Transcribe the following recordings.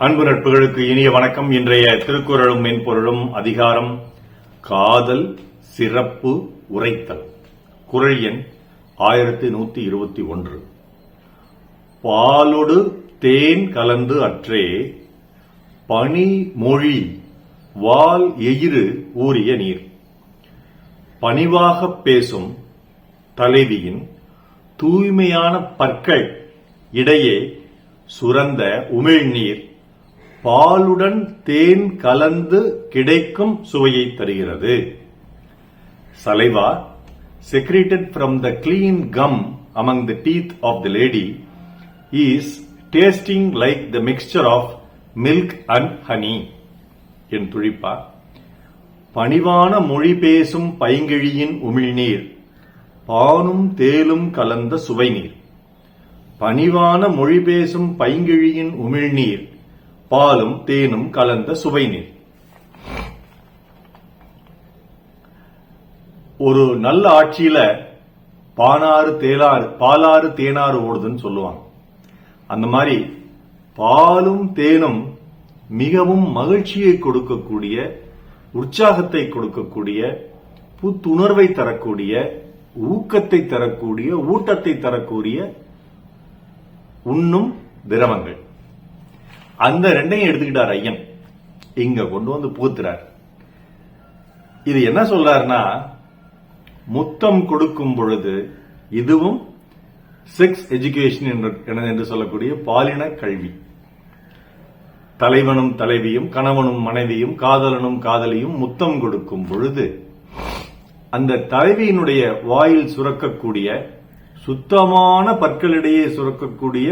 அன்பு நட்புகளுக்கு இனிய வணக்கம். இன்றைய திருக்குறளும் மென்பொருளும் அதிகாரம் காதல் சிறப்பு உரைத்தல். குரல் எண் ஆயிரத்தி நூத்தி இருபத்தி ஒன்று. பாலொடு தேன் கலந்து அற்றே பனி மொழி வால் எயிறு ஊறிய நீர். பணிவாகப் பேசும் தலைவியின் தூய்மையான பற்கள் இடையே சுரந்த உமிழ்நீர் பாலுடன் தேன் கலந்து கிடைக்கும் சுவையை தருகிறது. Saliva secreted from the clean gum among the teeth of the lady is tasting like the mixture of milk and honey. என் துழிப்பா பணிவான மொழி பேசும் பைங்கிழியின் உமிழ்நீர் பானும் தேலும் கலந்த சுவைநீர். பணிவான மொழி பேசும் பைங்கிழியின் உமிழ்நீர் பாலும் தேனும் கலந்த சுவைநீர். ஒரு நல்ல ஆட்சியில பானாறு தேலாறு பாலாறு தேனாறு ஓடுதுன்னு சொல்லுவாங்க. அந்த மாதிரி பாலும் தேனும் மிகவும் மகிழ்ச்சியை கொடுக்கக்கூடிய உற்சாகத்தை கொடுக்கக்கூடிய புத்துணர்வை தரக்கூடிய ஊக்கத்தை தரக்கூடிய ஊட்டத்தை தரக்கூடிய உண்ணும் திரவங்கள். அந்த ரெண்டையும் எடுத்துக்கிட்டார் ஐயன். இங்க கொண்டு வந்து புகுத்துறார். இது என்ன சொல்றாருன்னா முத்தம் கொடுக்கும் பொழுது இதுவும் செக்ஸ் எஜுகேஷன் என்று என்று சொல்லக்கூடிய பாலின கல்வி. தலைவனும் தலைவியும் கணவனும் மனைவியும் காதலனும் காதலியும் முத்தம் கொடுக்கும் பொழுது அந்த தலைவியினுடைய வாயில் சுரக்கக்கூடிய சுத்தமான பற்களிடையே சுரக்கக்கூடிய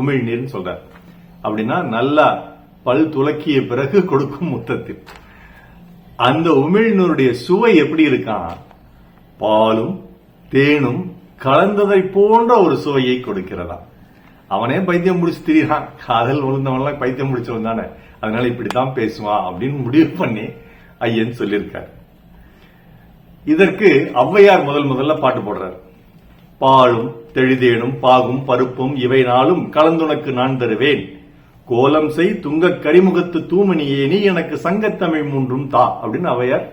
உமிழ்நீர்னு சொல்றார். அப்படின்னா நல்லா பல் துலக்கிய பிறகு கொடுக்கும் முத்தத்தில். அந்த உமிழ்நூருடைய சுவை எப்படி இருக்கான் பாலும் தேனும் கலந்ததை போன்ற ஒரு சுவையை கொடுக்கிறதா. அவனே பைத்தியம் முடிச்சு திரியான் காதல் விழுந்தவன்லாம் பைத்தியம் முடிச்சவன் தானே. அதனால இப்படித்தான் பேசுவான் அப்படின்னு முடிவு பண்ணி ஐயன் சொல்லியிருக்கார். இதற்கு ஔவையார் முதல் முதல்ல பாட்டு போடுறார். பாலும் தெளிதேனும் பாகும் பருப்பும் இவை நாளும் கலந்துனக்கு நான் தருவேன். கோலம் செய் துங்கக் கரிமுகத்து தூமணியே நீ எனக்கு சங்கத்தமிழ் மூன்றும் தா அப்படின்னு அவையார்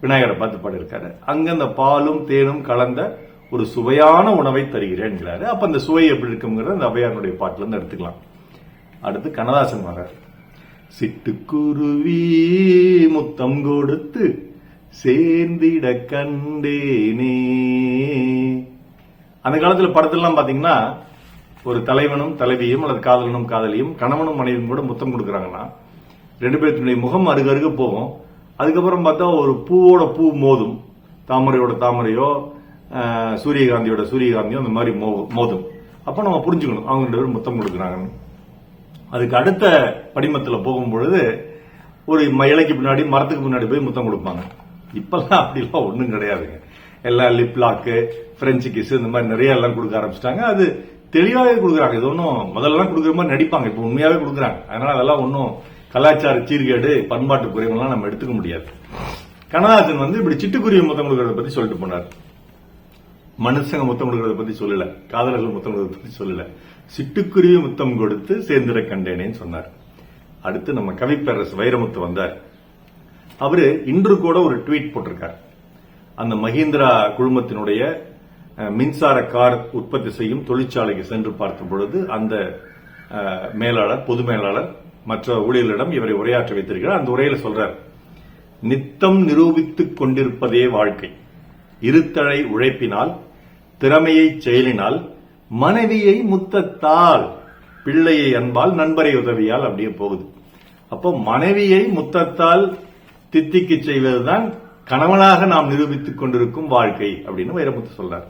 விநாயகரை பார்த்து பாடியிருக்காரு. அங்க அந்த பாலும் தேனும் கலந்த ஒரு சுவையான உணவை தருகிறேன்ங்கிறாரு அப்ப அந்த சுவை எப்படி இருக்குங்கிறத அந்த அவையாருடைய பாட்டுல இருந்து எடுத்துக்கலாம். அடுத்து கண்ணதாசன் வர்றார். சிட்டுக்குருவி முத்தம் கொடுத்து சேர்ந்திட கண்டேனே. அந்த காலத்துல படத்திலாம் பாத்தீங்கன்னா ஒரு தலைவனும் தலைவியும் அல்லது காதலனும் காதலியும் கணவனும் மனைவியும் கூட முத்தம் கொடுக்குறாங்கன்னா ரெண்டு பேர்த்துடைய முகம் அருக அருக போகும். அதுக்கப்புறம் பார்த்தா ஒரு பூவோட பூ மோதும். தாமரையோட தாமரையோ சூரியகாந்தியோட சூரியகாந்தியோ அந்த மாதிரி மோ- மோதும். அப்போ நம்ம புரிஞ்சுக்கணும் அவங்க ரெண்டு பேரும் முத்தம் கொடுக்குறாங்கன்னு. அதுக்கு அடுத்த படிமத்தில் போகும்பொழுது ஒரு ம- இலைக்கு பின்னாடி மரத்துக்கு முன்னாடி போய் முத்தம் கொடுப்பாங்க. இப்பெல்லாம் அப்படிலாம் ஒன்றும் கிடையாதுங்க. எல்லாம் லிப் லாக்கு பிரெஞ்சு கிஸ் இந்த மாதிரி நிறைய எல்லாம் கொடுக்க ஆரம்பிச்சிட்டாங்க. அது தெளிவாகவே கொடுக்குறாங்க. இது ஒன்றும் முதல்லாம் கொடுக்குற மாதிரி நடிப்பாங்க. இப்போ உண்மையாகவே கொடுக்குறாங்க. அதனால அதெல்லாம் ஒன்றும் கலாச்சார சீர்கேடு பண்பாட்டு குறைவுலாம் நம்ம எடுத்துக்க முடியாது. கண்ணதாசன் வந்து இப்படி சிட்டுக்குருவி முத்தம் கொடுக்கறத பத்தி சொல்லிட்டு போனார். மனுஷங்க முத்தம் கொடுக்கறத பத்தி சொல்லல. காதலர்கள் முத்தம் கொடுக்கறத பத்தி சொல்லல. சிட்டுக்குருவி முத்தம் கொடுத்து சேர்ந்திட கண்டேனேன்னு சொன்னார். அடுத்து நம்ம கவிப்பேரரசு வைரமுத்து வந்தார். அவரு இன்று கூட ஒரு ட்வீட் போட்டிருக்கார். அந்த மஹிந்திரா குழுமத்தினுடைய மின்சார கார் உற்பத்தி செய்யும் தொழிற்சாலைக்கு சென்று பார்க்கும் பொழுது அந்த மேலாளர் பொது மேலாளர் மற்ற ஊழியர்களிடம் இவரை உரையாற்ற வைத்திருக்கிறார். அந்த உரையில சொல்றார் நித்தம் நிரூபித்துக் கொண்டிருப்பதே வாழ்க்கை. இருத்தழை உழைப்பினால் திறமையை செயலினால் மனைவியை முத்தத்தால் பிள்ளையை அன்பால் நண்பரை உதவியால் அப்படியே போகுது. அப்போ மனைவியை முத்தத்தால் தித்திக்கு செய்வதுதான் கணவனாக நாம் நிரூபித்துக் கொண்டிருக்கும் வாழ்க்கை அப்படின்னு வைரமுத்து சொல்றார்.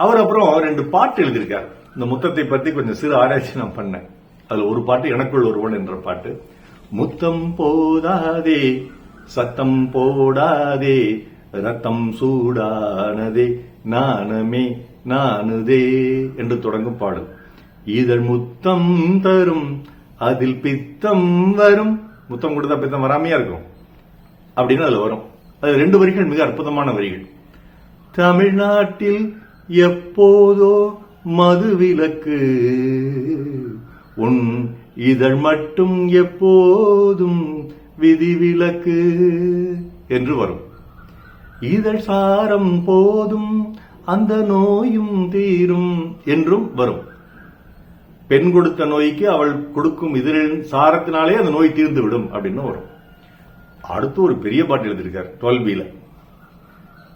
அவர் அப்புறம் ரெண்டு பாட்டு எழுதியிருக்காரு. இந்த முத்தத்தை பத்தி கொஞ்சம் சிறு ஆராய்ச்சி நான் பண்ணேன். அதுல ஒரு பாட்டு எனக்குள் ஒருவன் என்ற பாட்டு. முத்தம் போதாதே சத்தம் போடாதே ரத்தம் சூடானதே நானமே நானுதே என்று தொடங்கும் பாடல். இதழ் முத்தம் தரும் அதில் பித்தம் வரும். முத்தம் கொடுத்தா பித்தம் வராமையா இருக்கும்? அப்படின்னு அதுல வரும். அது ரெண்டு வரிகள் மிக அற்புதமான வரிகள். தமிழ்நாட்டில் எப்போதோ மதுவிலக்கு. உன் இதழ் மட்டும் எப்போதும் விதிவிலக்கு என்று வரும். இதழ் சாரம் போதும் அந்த நோயும் தீரும் என்றும் வரும். பெண் கொடுத்த நோய்க்கு அவள் கொடுக்கும் இதழின் சாரத்தினாலே அந்த நோய் தீர்ந்து விடும் அப்படின்னு வரும். அடுத்து ஒரு பெரிய பாட்டு எழுதியிருக்கார் டுவெல் பில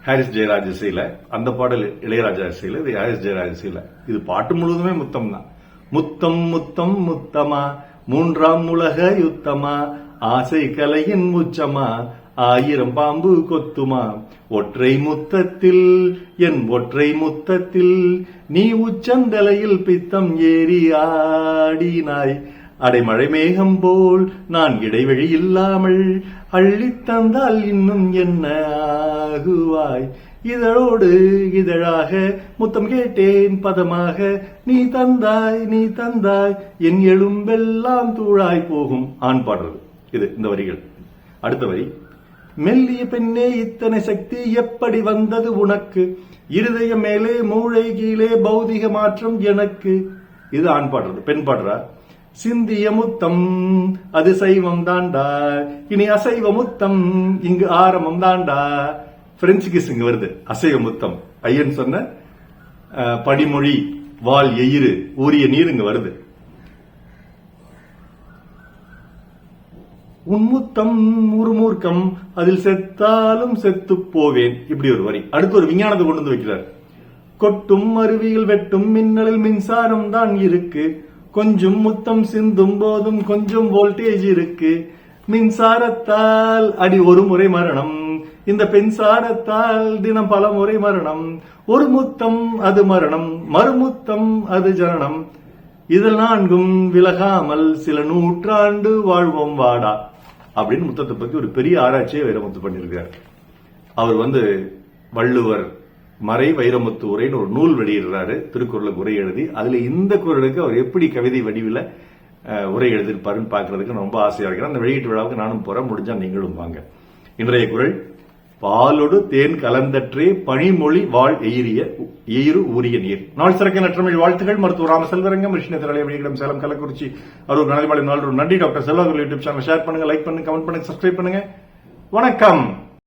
ஹாரிஸ் ஜெயராஜ் இசையில அந்த பாடல் இளையராஜா இசையில இது ஹாரிஸ் ஜெயராஜ் இசையில. இது பாட்டு முழுவதுமே முத்தம் தான். முத்தம் முத்தம் முத்தமா மூன்றாம் உலக யுத்தமா ஆசை கலையின் உச்சமா ஆயிரம் பாம்பு கொத்துமா. ஒற்றை முத்தத்தில் என் ஒற்றை முத்தத்தில் நீ உச்சந்தலையில் பித்தம் ஏறி ஆடினாய். அடைமழை மேகம் போல் நான் இடைவெளி இல்லாமல் அள்ளித் தந்தால் இன்னும் என்ன ஆகுவாய்? இதழோடு இதழாக முத்தம் கேட்டேன் பதமாக. நீ தந்தாய் நீ தந்தாய். என் எலும்பெல்லாம் தூளாய் போகும் ஆண் பாடுறது இது இந்த வரிகள். அடுத்த வரி. மெல்லிய பெண்ணே இத்தனை சக்தி எப்படி வந்தது உனக்கு? இருதயம் மேலே மூளை கீழே பௌதிக மாற்றம் எனக்கு. இது ஆண் பாடுறது பெண் பாடுறா சிந்திய முத்தம் அது சைவம் தாண்டா. இனி அசைவ முத்தம் இங்கு ஆரம்பம் தாண்டா. பிரெஞ்சு கிஸ் இங்க வருது. அசைவ முத்தம் ஐயன் சொன்ன படிமொழி வால் எயிறு ஊரிய நீர் இங்க வருது. உன்முத்தம் முறுமூர்க்கம் அதில் செத்தாலும் செத்து போவேன். இப்படி ஒரு வரி. அடுத்து ஒரு விஞ்ஞானத்தை கொண்டு வந்து வைக்கிறார். கொட்டும் அருவியில் வெட்டும் மின்னலில் மின்சாரம் தான் இருக்கு. கொஞ்சம் முத்தம் சிந்தும் போதும் கொஞ்சம் வோல்டேஜ் இருக்கு. மின்சாரத்தால் அடி ஒரு முறை மரணம். இந்த பெண்சாரத்தால் தினம் பல முறை மரணம். ஒரு முத்தம் அது மரணம் மறுமுத்தம் அது ஜனனம். இதில் நான்கும் விலகாமல் சில நூற்றாண்டு வாழ்வோம் வாடா அப்படின்னு முத்தத்தை பத்தி ஒரு பெரிய ஆராய்ச்சியை வைரமுத்து பண்ணியிருக்கிறார் அவர் வந்து வள்ளுவர் மறை வைரமுத்து உரைன்னு ஒரு நூல் வெளியிடுறாரு. திருக்குறளுக்கு உரை எழுதி அதுல இந்த குரலுக்கு அவர் எப்படி கவிதை வடிவில் உரை எழுதியிருப்பாருன்னு பார்க்கறதுக்கு ரொம்ப ஆசையா இருக்கிறேன் அந்த வெளியீட்டு விழாவுக்கு நானும் போறேன் முடிஞ்சா நீங்களும் வாங்க. இன்றைய குரல் பாலொடு தேன் கலந்தற்றே பனிமொழி வாழ் எயிரிய எயிறு ஊரிய நீர். நாள் சிறக்க நற்றமிழ் வாழ்த்துகள் மருத்துவர் ராம செல்வரங்கம் ரிஷ்ண திரளைய வெளியிடம் சேலம் கள்ளக்குறிச்சி அரூர் நலபாளையம் நாள் நன்றி டாக்டர் செல்வர்கள் யூடியூப் சேனல் ஷேர் பண்ணுங்க லைக் பண்ணுங்க கமெண்ட் பண்ணுங்க சப்ஸ்கிரைப் பண்ணுங்க. வணக்கம்.